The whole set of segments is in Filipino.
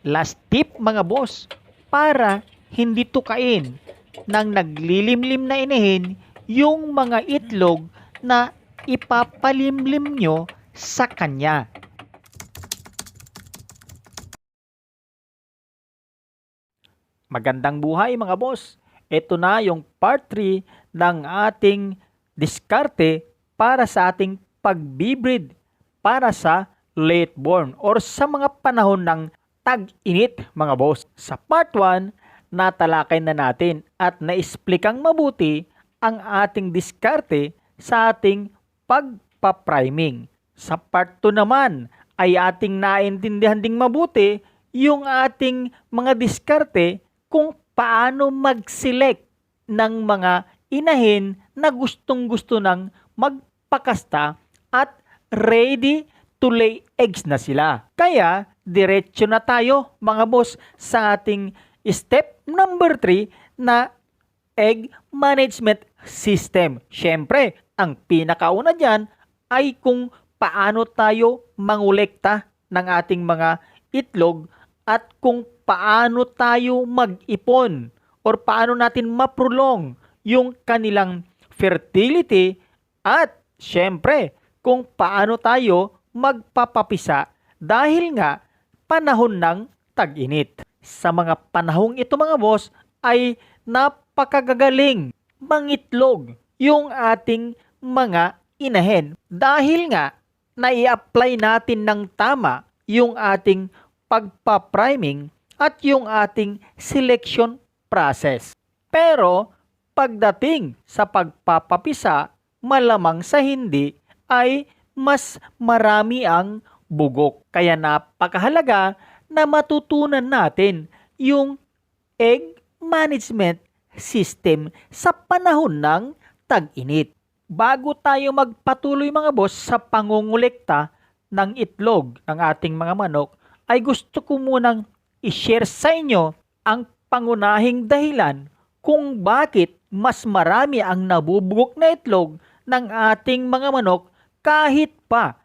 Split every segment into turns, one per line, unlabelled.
Last tip mga boss, para hindi tukain ng naglilimlim na inahin yung mga itlog na ipapalimlim nyo sa kanya. Magandang buhay mga boss. Ito na yung part 3 ng ating diskarte para sa ating pagbibreed para sa late born or sa mga panahon ng tag-init mga boss. Sa part 1, natalakay na natin at naisplikang mabuti ang ating diskarte sa ating pagpa-priming. Sa part 2 naman ay ating naintindihan ding mabuti yung ating mga diskarte kung paano mag-select ng mga inahin na gustong gusto ng magpakasta at ready to lay eggs na sila. Kaya, diretso na tayo mga boss sa ating step number 3 na egg management system. Siyempre, ang pinakauna dyan ay kung paano tayo mangulekta ng ating mga itlog at kung paano tayo mag-ipon or paano natin maprolong yung kanilang fertility at syempre kung paano tayo magpapapisa dahil nga panahon ng tag-init. Sa mga panahong ito mga boss ay napakagagaling mangitlog yung ating mga inahen dahil nga nai-apply natin ng tama yung ating pagpa-priming at yung ating selection process. Pero pagdating sa pagpapapisa, malamang sa hindi ay mas marami ang bugok. Kaya napakahalaga na matutunan natin yung egg management system sa panahon ng tag-init. Bago tayo magpatuloy mga boss sa pangungulekta ng itlog ng ating mga manok, ay gusto ko munang i-share sa inyo ang pangunahing dahilan kung bakit mas marami ang nabubugok na itlog ng ating mga manok kahit pa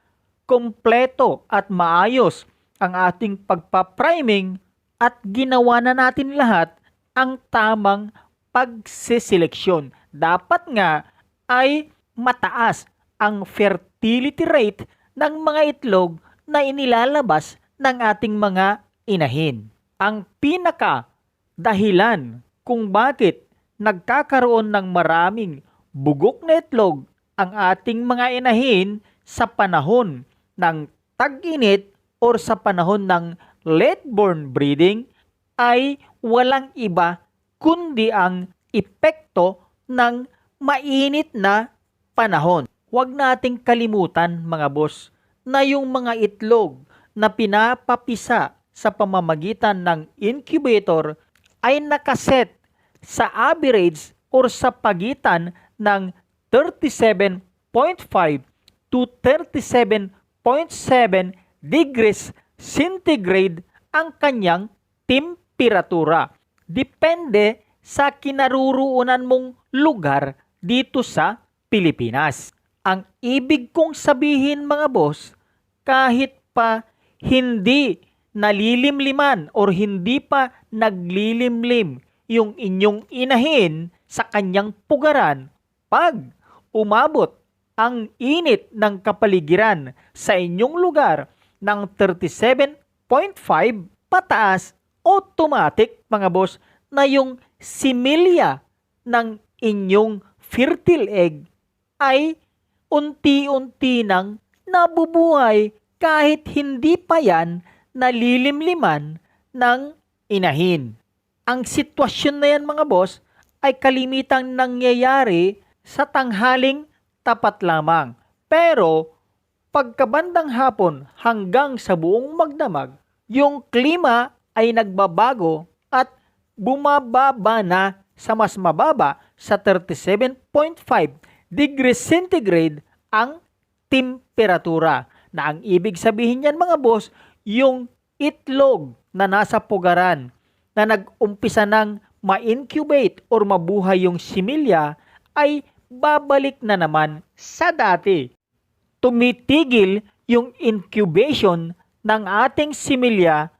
kompleto at maayos ang ating pagpa-priming at ginawa na natin lahat ang tamang pagsiseleksyon. Dapat nga ay mataas ang fertility rate ng mga itlog na inilalabas ng ating mga inahin. Ang pinaka dahilan kung bakit nagkakaroon ng maraming bugok na itlog ang ating mga inahin sa panahon ng tag-init or sa panahon ng late-born breeding ay walang iba kundi ang epekto ng mainit na panahon. Huwag nating kalimutan mga boss na yung mga itlog na pinapapisa sa pamamagitan ng incubator ay nakaset sa average or sa pagitan ng 37.5 to 37.7 degrees centigrade ang kanyang temperatura. Depende sa kinaruruunan mong lugar dito sa Pilipinas. Ang ibig kong sabihin mga boss, kahit pa hindi nalilimliman or hindi pa naglilimlim yung inyong inahin sa kanyang pugaran, pag umabot ang init ng kapaligiran sa inyong lugar ng 37.5 pataas, automatic mga boss na yung similya ng inyong fertile egg ay unti-unti nang nabubuhay kahit hindi pa yan nalilimliman ng inahin. Ang sitwasyon na yan mga boss ay kalimitang nangyayari sa tanghaling tapat lamang. Pero pagkabandang hapon hanggang sa buong magdamag, yung klima ay nagbabago at bumababa na sa mas mababa sa 37.5 degrees centigrade ang temperatura. Na ang ibig sabihin niyan mga boss, yung itlog na nasa pugaran na nag-umpisa ng ma-incubate or mabuhay yung similya ay babalik na naman sa dati. Tumitigil yung incubation ng ating similya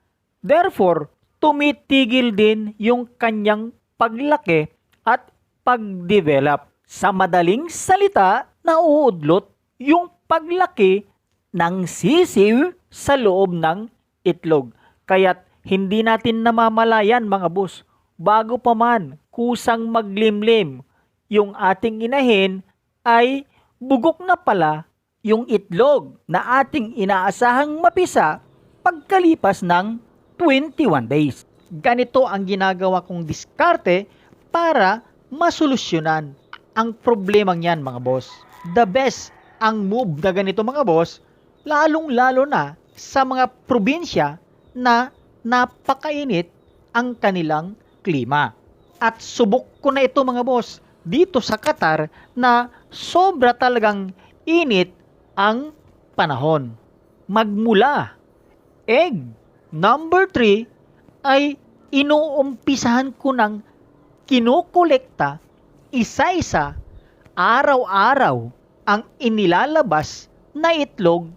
Therefore, tumitigil din yung kanyang paglaki at pag-develop. Sa madaling salita, nauudlot yung paglaki ng sisiw sa loob ng itlog. Kaya't hindi natin namamalayan mga boss, bago pa man kusang maglimlim yung ating inahin ay bugok na pala yung itlog na ating inaasahang mapisa pagkalipas ng 21 days. Ganito ang ginagawa kong diskarte para masolusyonan ang problemang yan mga boss. The best ang move na ganito mga boss, lalong-lalo na sa mga probinsya na napakainit ang kanilang klima. At subok ko na ito mga boss dito sa Qatar na sobra talagang init ang panahon. Magmula egg number 3 ay inuumpisahan ko ng kinukolekta isa-isa araw-araw ang inilalabas na itlog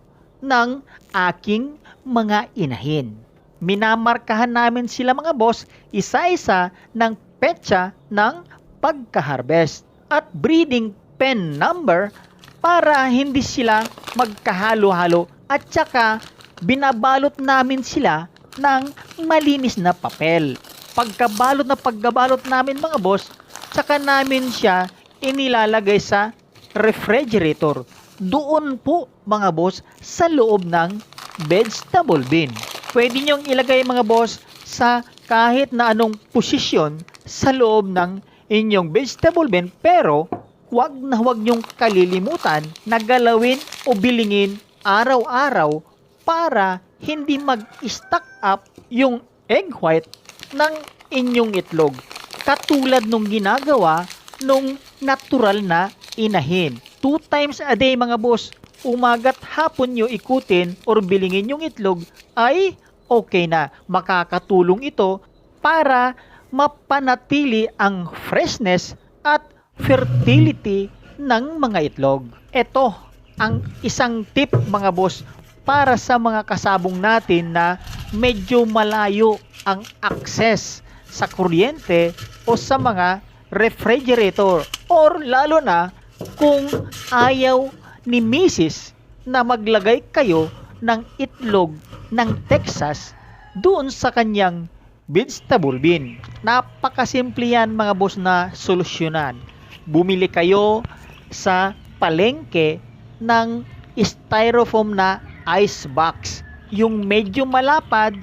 ng aking mga inahin. Minamarkahan namin sila mga boss isa-isa ng petsa ng pagka-harvest at breeding pen number para hindi sila magkahalo-halo at saka binabalot namin sila ng malinis na papel. Pagkabalot na pagkabalot namin mga boss, saka namin siya inilalagay sa refrigerator. Doon po mga boss sa loob ng vegetable bin. Pwede niyong ilagay mga boss sa kahit na anong posisyon sa loob ng inyong vegetable bin pero huwag na huwag niyong kalilimutan na galawin o bilingin araw-araw para hindi mag-stack up yung egg white ng inyong itlog. Katulad nung ginagawa nung natural na inahin. Two times a day mga boss, umaga't hapon nyo ikutin or bilingin yung itlog ay okay na. Makakatulong ito para mapanatili ang freshness at fertility ng mga itlog. Ito ang isang tip mga boss para sa mga kasabong natin na medyo malayo ang access sa kuryente o sa mga refrigerator or lalo na kung ayaw ni Mrs. na maglagay kayo ng itlog ng Texas doon sa kanyang vegetable bin. Napakasimple yan mga boss na solusyonan. Bumili kayo sa palengke ng styrofoam na ice box. Yung medyo malapad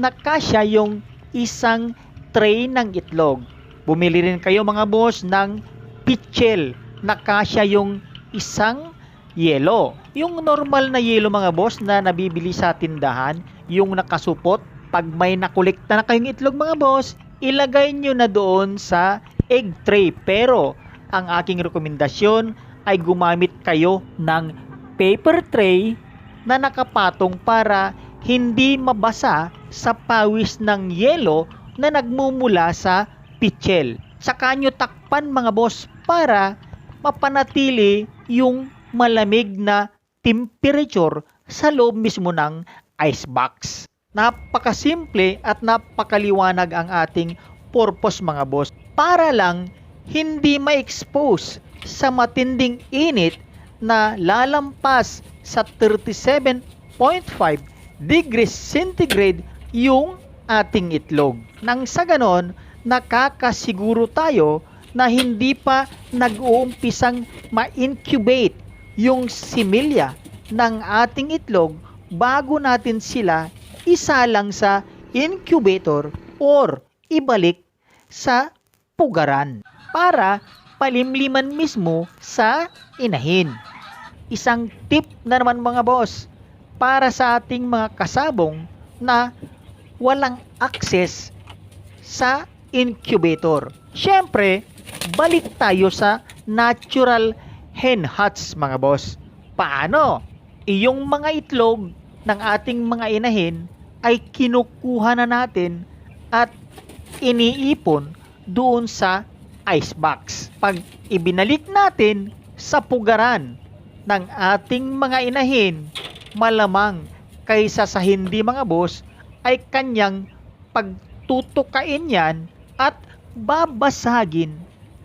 na kasya yung isang tray ng itlog. Bumili rin kayo mga boss ng pitchel na kasya yung isang yelo. Yung normal na yelo mga boss na nabibili sa tindahan, yung nakasupot, pag may nakolekta na kayong itlog mga boss, ilagay nyo na doon sa egg tray. Pero ang aking rekomendasyon ay gumamit kayo ng paper tray na nakapatong para hindi mabasa sa pawis ng yelo na nagmumula sa pitchel. Saka nyo takpan mga boss para mapanatili yung malamig na temperature sa loob mismo ng ice box. Napakasimple at napakaliwanag ang ating purpose mga boss para lang hindi ma-expose sa matinding init na lalampas sa 37.5 degrees centigrade yung ating itlog. Nang sa ganon, nakakasiguro tayo na hindi pa nag-uumpisang ma-incubate yung similya ng ating itlog bago natin sila isa lang sa incubator or ibalik sa pugaran para palimliman mismo sa inahin. Isang tip na naman mga boss para sa ating mga kasabong na walang access sa incubator. Siyempre, balik tayo sa natural hen huts mga boss. Paano? Iyong mga itlog ng ating mga inahin ay kinukuha na natin at iniipon doon sa ice box. Pag ibinalik natin sa pugaran ng ating mga inahin, malamang kaysa sa hindi mga boss ay kanyang pagtutukain yan at babasagin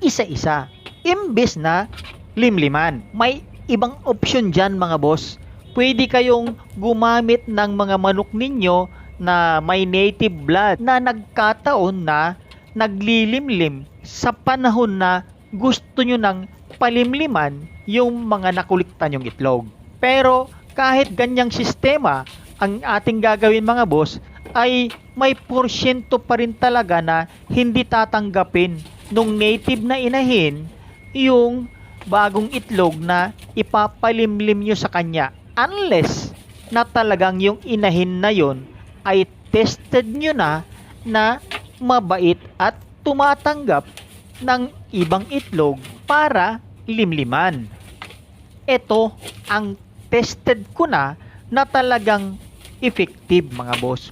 isa-isa. Imbes na limliman. May ibang option dyan mga boss. Pwede kayong gumamit ng mga manok ninyo na may native blood na nagkataon na naglilimlim sa panahon na gusto nyo ng palimliman yung mga nakulikta nyong itlog. Pero kahit ganyang sistema ang ating gagawin mga boss ay may porsyento pa rin talaga na hindi tatanggapin nung native na inahin yung bagong itlog na ipapalimlim nyo sa kanya unless na talagang yung inahin na yon ay tested nyo na na mabait at tumatanggap ng ibang itlog para limliman. Ito ang tested ko na na talagang effective mga boss.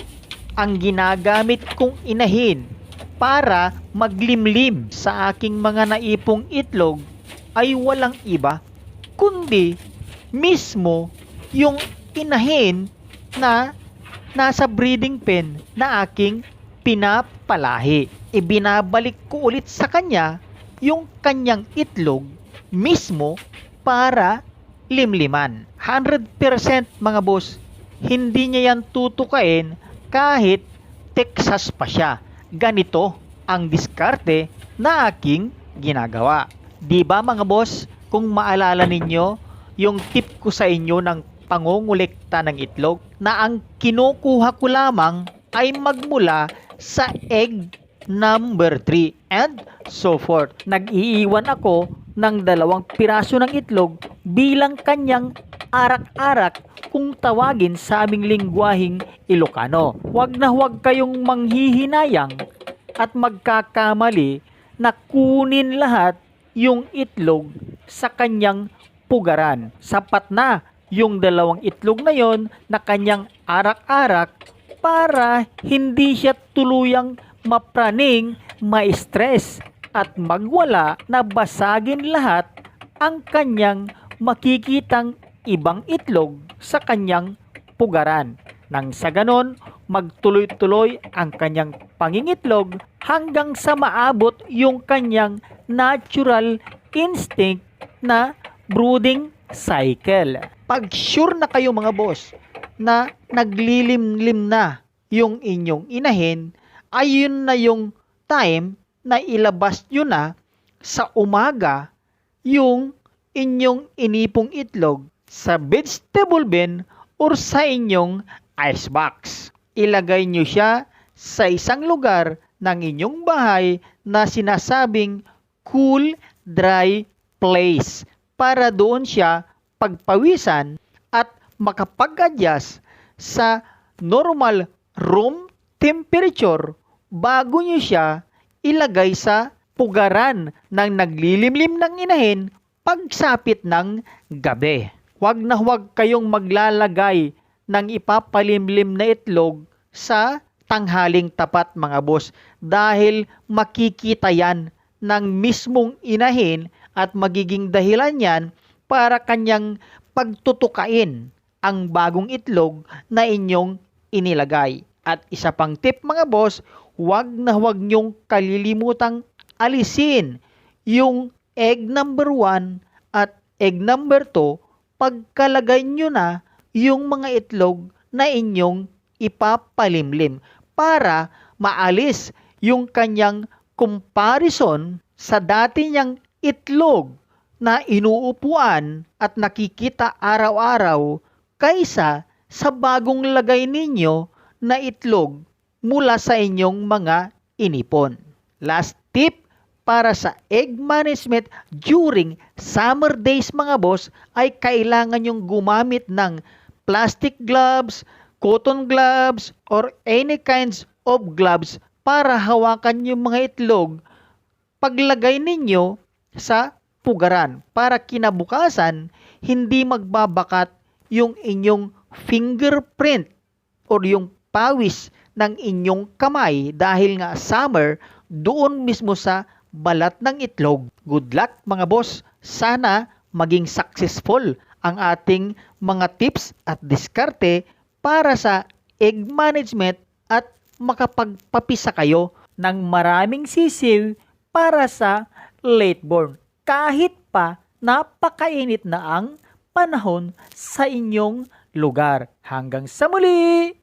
Ang ginagamit kong inahin para maglimlim sa aking mga naipong itlog ay walang iba kundi mismo yung inahin na nasa breeding pen na aking pinapalahi. Ibinabalik ko ulit sa kanya yung kanyang itlog mismo para limliman. 100% mga boss, hindi niya yan tutukain kahit Texas pa siya. Ganito ang diskarte na aking ginagawa. Di ba mga boss, kung maalala ninyo, yung tip ko sa inyo ng pangungulekta ng itlog na ang kinukuha ko lamang ay magmula sa egg number 3 and so forth. Nag-iiwan ako ng dalawang piraso ng itlog bilang kanyang arak-arak kung tawagin sa aming lingwaheng Ilocano. Huwag na huwag kayong manghihinayang at magkakamali na kunin lahat yung itlog sa kanyang pugaran. Sapat na yung dalawang itlog na yon na kanyang arak-arak para hindi siya tuluyang mapraning, ma-stress at magwala na basagin lahat ang kanyang makikitang ibang itlog sa kanyang pugaran. Nang sa ganon, magtuloy-tuloy ang kanyang pangingitlog hanggang sa maabot yung kanyang natural instinct na brooding cycle. Pag sure na kayo mga boss na naglilimlim na yung inyong inahin, ayun na yung time na ilabas nyo na sa umaga yung inyong inipong itlog sa vegetable bin or sa inyong icebox. Ilagay nyo siya sa isang lugar ng inyong bahay na sinasabing cool, dry place para doon siya pagpawisan at makapag-adjust sa normal room temperature bago nyo siya ilagay sa pugaran ng naglilimlim ng inahin pagsapit ng gabi. Huwag na huwag kayong maglalagay ng ipapalimlim na itlog sa tanghaling tapat mga boss dahil makikita yan ng mismong inahin at magiging dahilan yan para kanyang pagtutukain ang bagong itlog na inyong inilagay. At isa pang tip mga boss, huwag na huwag nyong kalilimutang alisin yung egg number 1 at egg number 2 pagkalagay nyo na yung mga itlog na inyong ipapalimlim para maalis yung kanyang comparison sa dati niyang itlog na inuupuan at nakikita araw-araw kaysa sa bagong lagay ninyo na itlog mula sa inyong mga inipon. Last tip para sa egg management during summer days mga boss ay kailangan yung gumamit ng plastic gloves, cotton gloves, or any kinds of gloves para hawakan yung mga itlog paglagay ninyo sa pugaran para kinabukasan hindi magbabakat yung inyong fingerprint or yung pawis ng inyong kamay dahil nga summer doon mismo sa balat ng itlog. Good luck mga boss. Sana maging successful ang ating mga tips at diskarte para sa egg management at makapagpapisa kayo ng maraming sisiw para sa late born kahit pa napakainit na ang panahon sa inyong lugar. Hanggang sa muli!